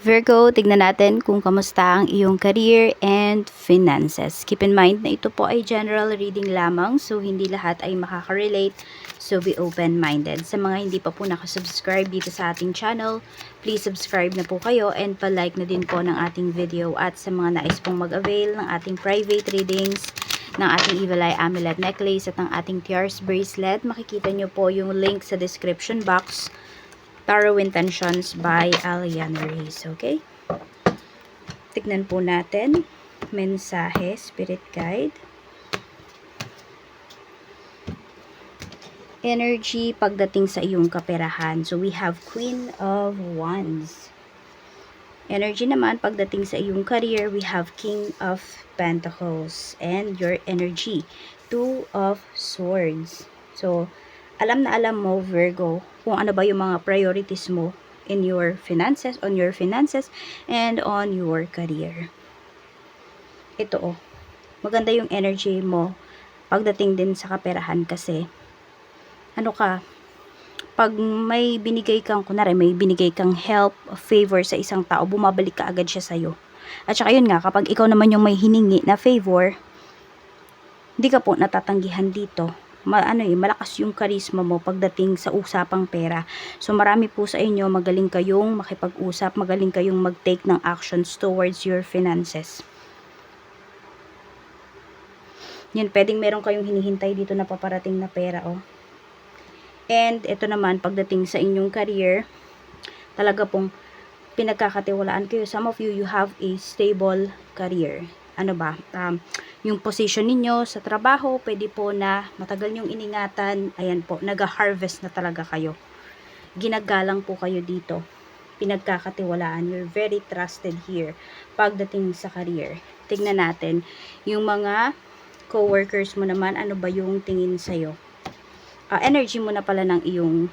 Virgo, tignan natin kung kamusta ang iyong career and finances. Keep in mind na ito po ay general reading lamang, so hindi lahat ay makaka-relate. So be open-minded. Sa mga hindi pa po nakasubscribe dito sa ating channel, please subscribe na po kayo and pa-like na din po ng ating video. At sa mga nais pong mag-avail ng ating private readings, ng ating Evil Eye Amulet Necklace at ng ating Tears Bracelet, makikita nyo po yung link sa description box Tarot Intentions by Aliana Reyes. Okay? Tignan po natin. Mensahe, Spirit Guide. Energy pagdating sa iyong kaperahan. So, we have Queen of Wands. Energy naman pagdating sa iyong career, we have King of Pentacles. And your energy, Two of Swords. So, alam na alam mo, Virgo, kung ano ba yung mga priorities mo in your finances, on your finances, and on your career. Ito oh, maganda yung energy mo pagdating din sa kaperahan kasi, ano ka, pag may binigay kang, kunwari, may binigay kang help, favor sa isang tao, bumabalik ka agad siya sa'yo. At saka yun nga, kapag ikaw naman yung may hiningi na favor, hindi ka po natatanggihan dito ma, ano eh, malakas yung karisma mo pagdating sa usapang pera. So marami po sa inyo magaling kayong makipag-usap, magaling kayong mag-take ng actions towards your finances. Yan, pwedeng meron kayong hinihintay dito na paparating na pera, oh. And ito naman, pagdating sa inyong career, talaga pong pinagkakatiwalaan kayo. Some of you, you have a stable career. Ano ba? Um, yung position ninyo sa trabaho, pwede po na matagal nyong iningatan. Ayan po, nag-harvest na talaga kayo. Ginagalang po kayo dito. Pinagkakatiwalaan. You're very trusted here pagdating sa career. Tignan natin, yung mga co-workers mo naman, ano ba yung tingin sa'yo? Uh, energy mo na pala ng iyong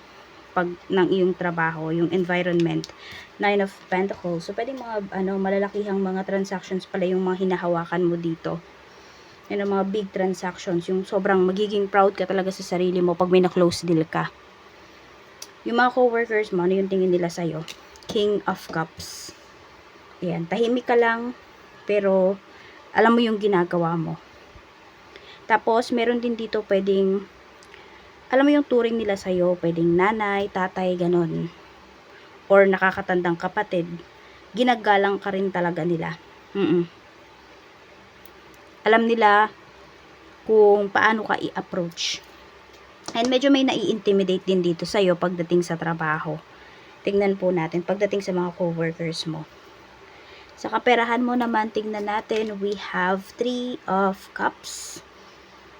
pag ng iyong trabaho, yung environment, Nine of Pentacles. So, pwede mga, ano, malalakihang mga transactions pala yung mga hinahawakan mo dito. Yan ang mga big transactions. Yung sobrang magiging proud ka talaga sa sarili mo pag may na-close deal ka. Yung mga co-workers mo, ano yung tingin nila sa'yo? King of Cups. Ayan, tahimik ka lang, pero alam mo yung ginagawa mo. Tapos, meron din dito pwedeng, alam mo yung turing nila sa'yo, pwedeng nanay, tatay, ganon. Or nakakatandang kapatid. Ginagalang ka rin talaga nila. Mm, -mm. Alam nila kung paano ka i-approach. And medyo may nai-intimidate din dito sa'yo pagdating sa trabaho. Tingnan po natin, pagdating sa mga co-workers mo. Sa kaperahan mo naman, tingnan natin, we have three of cups.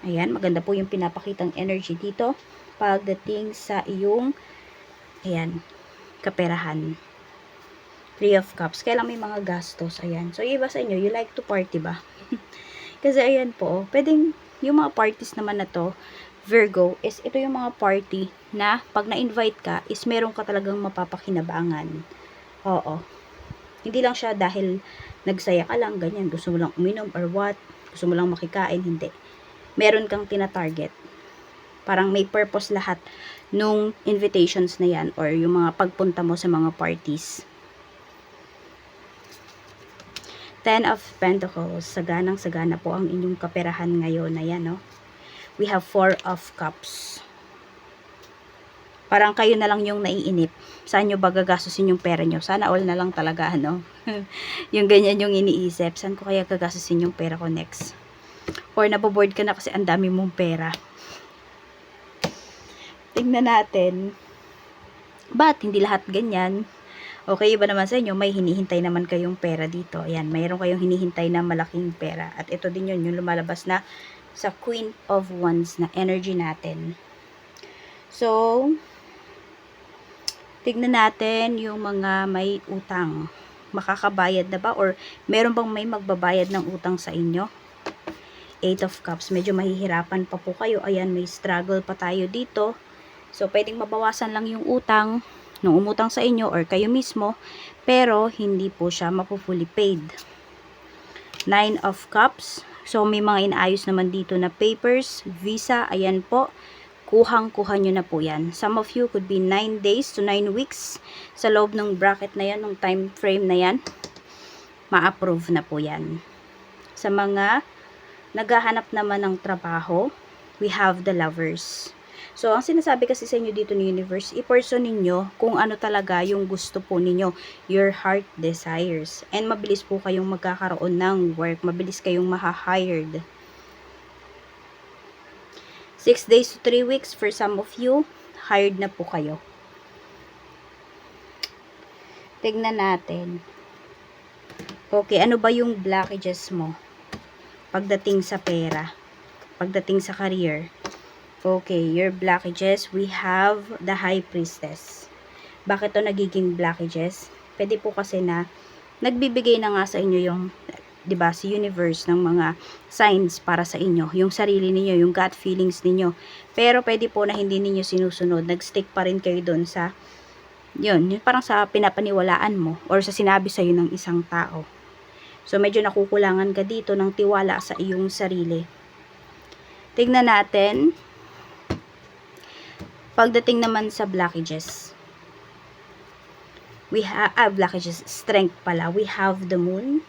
Ayan, maganda po yung pinapakitang energy dito. Pagdating sa iyong, ayan, kaperahan. Three of Cups. Kaya lang may mga gastos. Ayan. So, iba sa inyo, you like to party ba? Kasi ayan po, pwedeng yung mga parties naman na to, Virgo, is ito yung mga party na pag na-invite ka, is meron ka talagang mapapakinabangan. Oo. Hindi lang siya dahil nagsaya ka lang, ganyan, gusto mo lang uminom or what, gusto mo lang makikain, hindi meron kang tina-target. Parang may purpose lahat nung invitations na yan or yung mga pagpunta mo sa mga parties. Ten of Pentacles, saganang sagana po ang inyong kaperahan ngayon na yan, no? We have Four of Cups. Parang kayo na lang yung naiinip. Saan nyo ba gagastusin yung pera nyo? Sana all na lang talaga, ano? yung ganyan yung iniisip. Saan ko kaya gagastusin yung pera ko next? Or naboboard ka na kasi ang dami mong pera. Tingnan natin. But, hindi lahat ganyan. Okay ba naman sa inyo, may hinihintay naman kayong pera dito. Ayan, mayroon kayong hinihintay na malaking pera. At ito din yun, yung lumalabas na sa Queen of Wands na energy natin. So, tignan natin yung mga may utang. Makakabayad na ba? Or meron bang may magbabayad ng utang sa inyo? Eight of Cups. Medyo mahihirapan pa po kayo. Ayan, may struggle pa tayo dito. So, pwedeng mabawasan lang yung utang nung umutang sa inyo or kayo mismo. Pero, hindi po siya mapufully paid. Nine of Cups. So, may mga inaayos naman dito na papers, visa, ayan po. kuhang-kuha nyo na po yan. Some of you could be 9 days to 9 weeks sa loob ng bracket na yan, ng time frame na yan. Ma-approve na po yan. Sa mga naghahanap naman ng trabaho, we have the lovers. So, ang sinasabi kasi sa inyo dito ni Universe, i-person ninyo kung ano talaga yung gusto po ninyo, your heart desires. And mabilis po kayong magkakaroon ng work, mabilis kayong maha-hired. 6 days to 3 weeks for some of you, hired na po kayo. Tignan natin. Okay, ano ba yung blockages mo? Pagdating sa pera. Pagdating sa career. Okay, your blockages, we have the high priestess. Bakit to nagiging blockages? Pwede po kasi na nagbibigay na nga sa inyo yung 'di ba si universe ng mga signs para sa inyo, yung sarili ninyo, yung gut feelings ninyo. Pero pwede po na hindi ninyo sinusunod, nagstick pa rin kayo doon sa yun, yun parang sa pinapaniwalaan mo or sa sinabi sa ng isang tao. So medyo nakukulangan ka dito ng tiwala sa iyong sarili. Tignan natin pagdating naman sa blockages. We have ah, blockages, strength pala. We have the moon.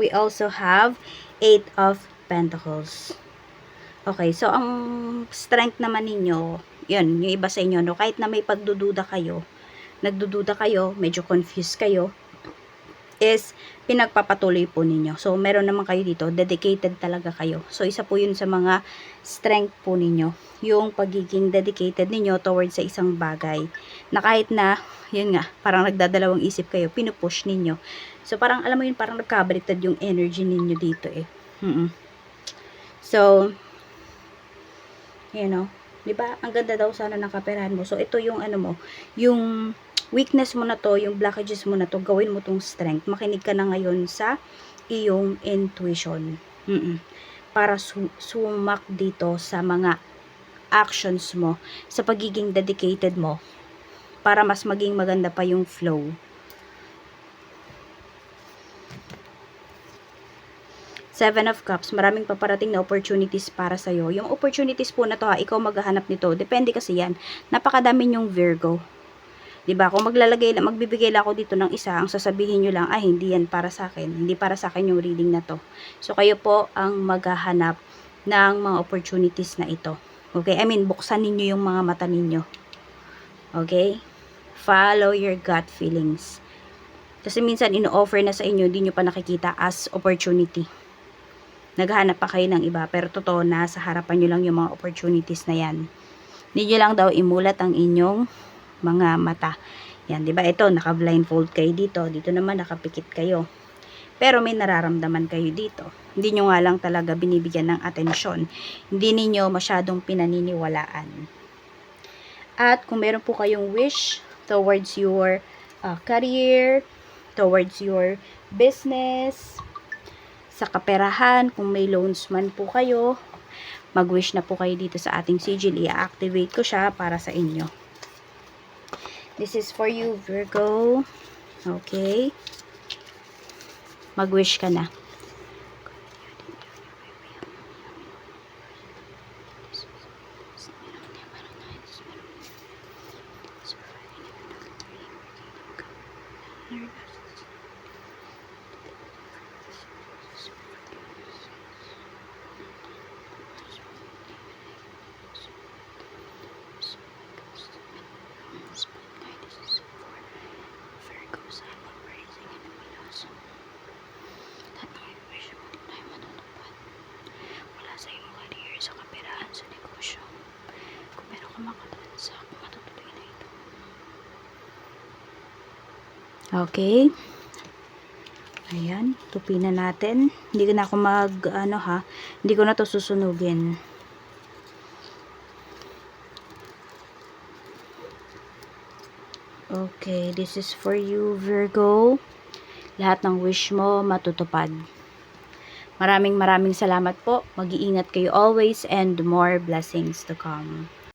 We also have eight of pentacles. Okay, so ang strength naman ninyo, yun, yung iba sa inyo, no, kahit na may pagdududa kayo, nagdududa kayo, medyo confused kayo, is pinagpapatuloy po ninyo. So, meron naman kayo dito, dedicated talaga kayo. So, isa po yun sa mga strength po ninyo, yung pagiging dedicated ninyo towards sa isang bagay. Na kahit na, yun nga, parang nagdadalawang isip kayo, pinupush ninyo. So, parang, alam mo yun, parang nagkabaliktad yung energy ninyo dito eh. Mm-mm. So, you know, di ba? Ang ganda daw sana ng kaperahan mo. So, ito yung ano mo, yung weakness mo na to, yung blockages mo na to, gawin mo tong strength. Makinig ka na ngayon sa iyong intuition. Mm-mm. Para su- sumak dito sa mga actions mo, sa pagiging dedicated mo, para mas maging maganda pa yung flow. Seven of Cups, maraming paparating na opportunities para sa'yo. Yung opportunities po na to ha, ikaw maghahanap nito. Depende kasi yan. Napakadami yung Virgo. 'Di ba? Kung maglalagay lang, magbibigay lang ako dito ng isa, ang sasabihin niyo lang, ay hindi yan para sa akin. Hindi para sa akin yung reading na to. So kayo po ang maghahanap ng mga opportunities na ito. Okay? I mean, buksan ninyo yung mga mata ninyo. Okay? Follow your gut feelings. Kasi minsan ino-offer na sa inyo, hindi nyo pa nakikita as opportunity. Naghahanap pa kayo ng iba, pero totoo na sa harapan nyo lang yung mga opportunities na yan. Hindi lang daw imulat ang inyong mga mata. Yan, 'di ba? Ito naka-blindfold kayo dito, dito naman nakapikit kayo. Pero may nararamdaman kayo dito. Hindi nyo nga lang talaga binibigyan ng atensyon. Hindi ninyo masyadong pinaniniwalaan. At kung meron po kayong wish towards your uh, career, towards your business, sa kaperahan, kung may loans man po kayo, mag-wish na po kayo dito sa ating sigil. I-activate ko siya para sa inyo. This is for you, Virgo. Okay. Mag-wish ka na. Wala sa iyong career sa kaperahan sa negosyo. Kung meron ka makatransak, matutuloy na ito. Okay. Ayan, tupi na natin. Hindi ko na ako mag, ano ha, hindi ko na to susunugin. Okay, this is for you, Virgo. Lahat ng wish mo matutupad. Maraming maraming salamat po. Mag-iingat kayo always and more blessings to come.